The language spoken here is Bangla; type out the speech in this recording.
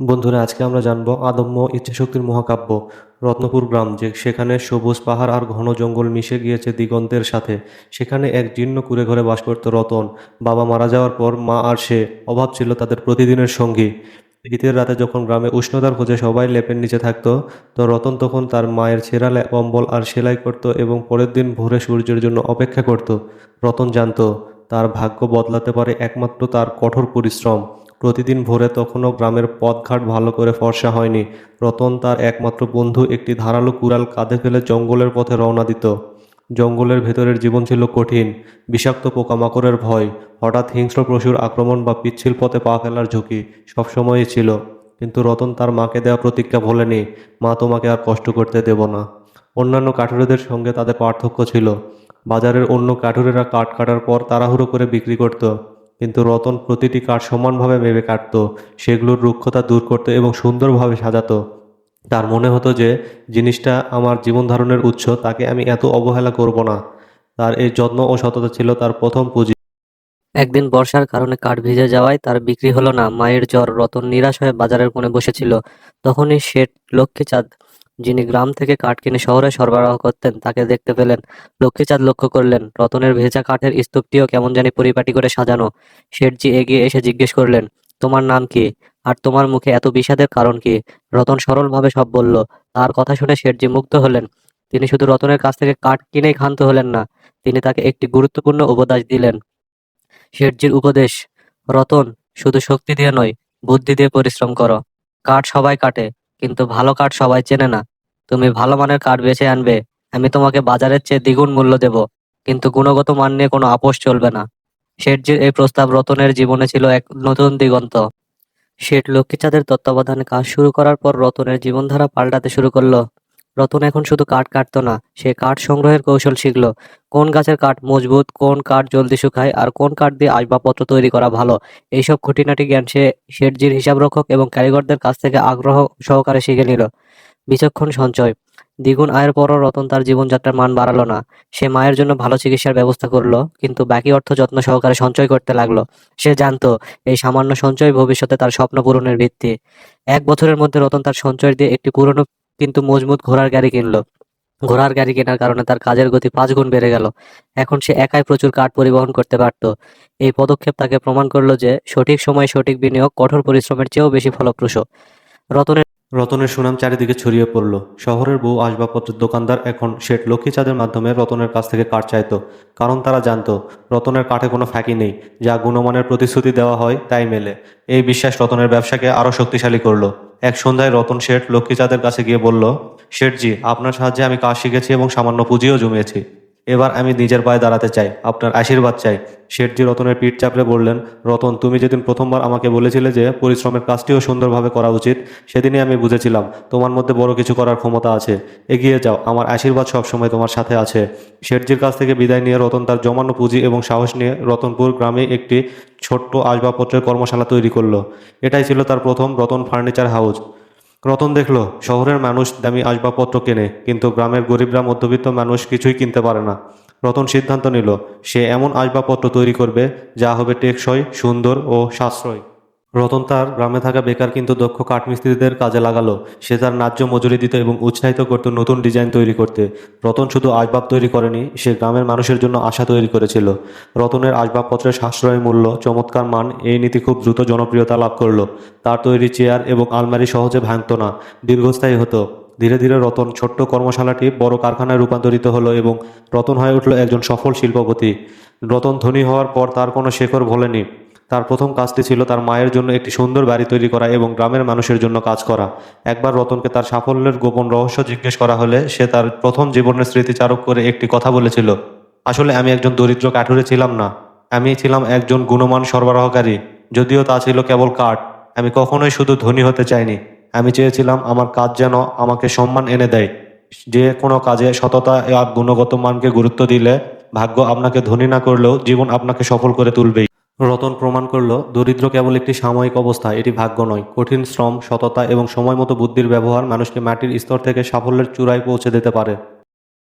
বন্ধুরা, আজকে আমরা জানব আদম্য ইচ্ছাশক্তির মহাকাব্য, রত্নপুর গ্রাম, যে সেখানে সবুজ পাহাড় আর ঘন জঙ্গল মিশে গিয়েছে দিগন্তের সাথে। সেখানে এক জীর্ণ কুড়ে ঘরে বাস করত রতন। বাবা মারা যাওয়ার পর মা আর সে অভাব ছিল তাদের প্রতিদিনের সঙ্গী। শীতের রাতে যখন গ্রামে উষ্ণতার খোঁজে সবাই লেপের নিচে থাকতো, তো রতন তখন তার মায়ের ছেঁড়া কম্বল আর সেলাই করত এবং পরের দিন ভোরে সূর্যের জন্য অপেক্ষা করত। রতন জানতো, তার ভাগ্য বদলাতে পারে একমাত্র তার কঠোর পরিশ্রম। প্রতিদিন ভোরে তখনও গ্রামের পথঘাট ভালো করে ফর্সা হয়নি। রতন তার একমাত্র বন্ধু, একটি ধারালো কুড়াল কাঁধে ফেলে জঙ্গলের পথে রওনা দিত। জঙ্গলের ভেতরের জীবন ছিল কঠিন, বিষাক্ত পোকামাকড়ের ভয়, হঠাৎ হিংস্র পশুর আক্রমণ বা পিচ্ছিল পথে পা ফেলার ঝুঁকি সবসময়ই ছিল। কিন্তু রতন তার মাকে দেওয়া প্রতিজ্ঞা ভোলেনি, মা, তোমাকে আর কষ্ট করতে দেব না। অন্যান্য কাঠুরেদের সঙ্গে তাদের পার্থক্য ছিল। বাজারের অন্য কাঠুরেরা কাঠ কাটার পর তাড়াহুড়ো করে বিক্রি করত। কিন্তু রতন প্রতিটি কাঠ সমানভাবে ভেবে কাটতো, সেগুলোর রুক্ষতা দূর করতো এবং সুন্দরভাবে সাজাতো। তার মনে হতো যে, জিনিসটা আমার জীবন ধারণের উৎস, তাকে আমি এত অবহেলা করব না। তার এই যত্ন ও সততা ছিল তার প্রথম পুঁজি। একদিন বর্ষার কারণে কাঠ ভিজে যাওয়ায় তার বিক্রি হলো না, মায়ের জ্বর, রতন নিরাশ হয়ে বাজারের কোণে বসেছিল। তখনই শেঠ লক্ষ্মীচাঁদ যিনি গ্রাম থেকে কাঠ কিনে শহরে সরবরাহ করতেন, তাকে দেখতে পেলেন। লক্ষ্মীচাঁদ লক্ষ্য করলেন, রতনের ভেজা কাঠের স্তূপটিও কেমন জানি পরিপাটি করে সাজানো। শেঠজি এগিয়ে এসে জিজ্ঞেস করলেন, তোমার নাম কি? আর তোমার মুখে এত বিষাদের কারণ কি? রতন সরলভাবে সব বলল। তার কথা শুনে শেঠজি মুগ্ধ হলেন। তিনি শুধু রতনের কাছ থেকে কাঠ কিনেই ক্ষান্ত হলেন না, তিনি তাকে একটি গুরুত্বপূর্ণ উপদেশ দিলেন। শেঠজির উপদেশ, রতন, শুধু শক্তি দিয়ে নয়, বুদ্ধি দিয়ে পরিশ্রম করো। কাঠ সবাই কাটে কিন্তু ভালো কাঠ সবাই চেনে না। তুমি ভালো মানের কাঠ বেছে আনবে, আমি তোমাকে বাজারের চেয়ে দ্বিগুণ মূল্য দেব, কিন্তু গুণগত মান নিয়ে কোনো আপোষ চলবে না। শেঠজির এই প্রস্তাব রতনের জীবনে ছিল এক নতুন দিগন্ত। শেঠ লক্ষ্মীচাঁদের তত্ত্বাবধানে কাজ শুরু করার পর রতনের জীবনধারা পাল্টাতে শুরু করল। রতন এখন শুধু কাঠ কাটতো না, সে কাঠ সংগ্রহের কৌশল শিখলো। কোন গাছের কাঠ মজবুত, কোন কাঠ জলদি শুকায়, আর কোন কাঠ দিয়ে আসবাবপত্র তৈরি করা ভালো, এইসব খুঁটিনাটি জ্ঞান সে শেঠজির হিসাবরক্ষক এবং কারিগরদের কাছ থেকে আগ্রহ সহকারে শিখে নিল। বিচক্ষণ সঞ্চয়। দ্বিগুণ আয়ের পরও রতন তার জীবনযাত্রার মান বাড়ালো না। সে মায়ের জন্য ভালো চিকিৎসার ব্যবস্থা করল, কিন্তু বাকি অর্থ যত্ন সহকারে সঞ্চয় করতে লাগল। সে জানতো, এই সামান্য সঞ্চয় ভবিষ্যতে তার স্বপ্ন পূরণের ভিত্তি। এক বছরের মধ্যে রতন তার সঞ্চয় দিয়ে একটি পুরনো কিন্তু মজবুত ঘোড়ার গাড়ি কিনলো। ঘোড়ার গাড়ি কেনার কারণে তার কাজের গতি পাঁচ গুণ বেড়ে গেল। এখন সে একাই প্রচুর কাঠ পরিবহন করতে পারত। এই পদক্ষেপ তাকে প্রমাণ করল যে সঠিক সময় সঠিক বিনিয়োগ কঠোর পরিশ্রমের চেয়েও বেশি ফলপ্রসূ। রতনের রতনের সুনাম চারিদিকে ছড়িয়ে পড়ল। শহরের বহু আসবাবপত্রের দোকানদার এখন শেঠ লক্ষ্মীচাঁদের মাধ্যমে রতনের কাছ থেকে কাঠ চাইত। কারণ তারা জানতো, রতনের কাঠে কোনো ফাঁকি নেই। যা গুণমানের প্রতিশ্রুতি দেওয়া হয়, তাই মেলে। এই বিশ্বাস রতনের ব্যবসাকে আরও শক্তিশালী করল। এক সন্ধ্যায় রতন শেঠ লক্ষ্মীচাঁদের কাছে গিয়ে বলল, শেঠজি, আপনার সাহায্যে আমি কাজ শিখেছি এবং সামান্য পুঁজিও জমিয়েছি। এবার আমি নিজের পায়ে দাঁড়াতে চাই, আপনার আশীর্বাদ চাই। শেঠজি রতনের পিঠ চাপড়ে বললেন, রতন, তুমি যেদিন প্রথমবার আমাকে বলেছিলে যে পরিশ্রমের কাজটিও সুন্দরভাবে করা উচিত, সেদিনই আমি বুঝেছিলাম, তোমার মধ্যে বড় কিছু করার ক্ষমতা আছে। এগিয়ে যাও, আমার আশীর্বাদ সবসময় তোমার সাথে আছে। শেঠজির কাছ থেকে বিদায় নিয়ে রতন তার জমানো পুঁজি এবং সাহস নিয়ে রতনপুর গ্রামে একটি ছোট্ট আসবাবপত্রের কর্মশালা তৈরি করল। এটাই ছিল তার প্রথম রতন ফার্নিচার হাউস। রতন দেখল, শহরের মানুষ দামি আসবাবপত্র কেনে, কিন্তু গ্রামের গরিবরা মধ্যবিত্ত মানুষ কিছুই কিনতে পারে না। রতন সিদ্ধান্ত নিল, সে এমন আসবাবপত্র তৈরি করবে যা হবে টেকসই, সুন্দর ও সাশ্রয়। রতন তার গ্রামে থাকা বেকার কিন্তু দক্ষ কাঠমিস্ত্রিদের কাজে লাগালো। সে তার ন্যায্য মজুরি দিত এবং উৎসাহিত করত নতুন ডিজাইন তৈরি করতে। রতন শুধু আসবাব তৈরি করেনি, সে গ্রামের মানুষের জন্য আশা তৈরি করেছিল। রতনের আসবাবপত্রের সাশ্রয় মূল্য, চমৎকার মান, এই নীতি খুব দ্রুত জনপ্রিয়তা লাভ করল। তার তৈরি চেয়ার এবং আলমারি সহজে ভাঙত না, দীর্ঘস্থায়ী হতো। ধীরে ধীরে রতন ছোট্ট কর্মশালাটি বড় কারখানায় রূপান্তরিত হলো এবং রতন হয়ে উঠল একজন সফল শিল্পপতি। রতন ধনী হওয়ার পর তার কোনো শেখর ভোলেনি। তার প্রথম কাজটি ছিল তার মায়ের জন্য একটি সুন্দর বাড়ি তৈরি করা এবং গ্রামের মানুষের জন্য কাজ করা। একবার রতনকে তার সাফল্যের গোপন রহস্য জিজ্ঞেস করা হলে সে তার প্রথম জীবনের স্মৃতিচারক করে একটি কথা বলেছিল, আসলে আমি একজন দরিদ্র কাঠুরে ছিলাম না। আমি ছিলাম একজন গুণমান সরবরাহকারী, যদিও তা ছিল কেবল কাঠ। আমি কখনোই শুধু ধনী হতে চাইনি। আমি চেয়েছিলাম আমার কাজ যেন আমাকে সম্মান এনে দেয়। যে কোনো কাজে সততা আর গুণগত মানকে গুরুত্ব দিলে ভাগ্য আপনাকে ধনী না করলেও জীবন আপনাকে সফল করে তুলবেই। রতন প্রমাণ করল, দরিদ্র কেবল একটি সাময়িক অবস্থা, এটি ভাগ্য নয়। কঠিন শ্রম, সততা এবং সময় মতো বুদ্ধির ব্যবহার মানুষকে মাটির স্তর থেকে সাফল্যের চূড়ায় পৌঁছে দিতে পারে।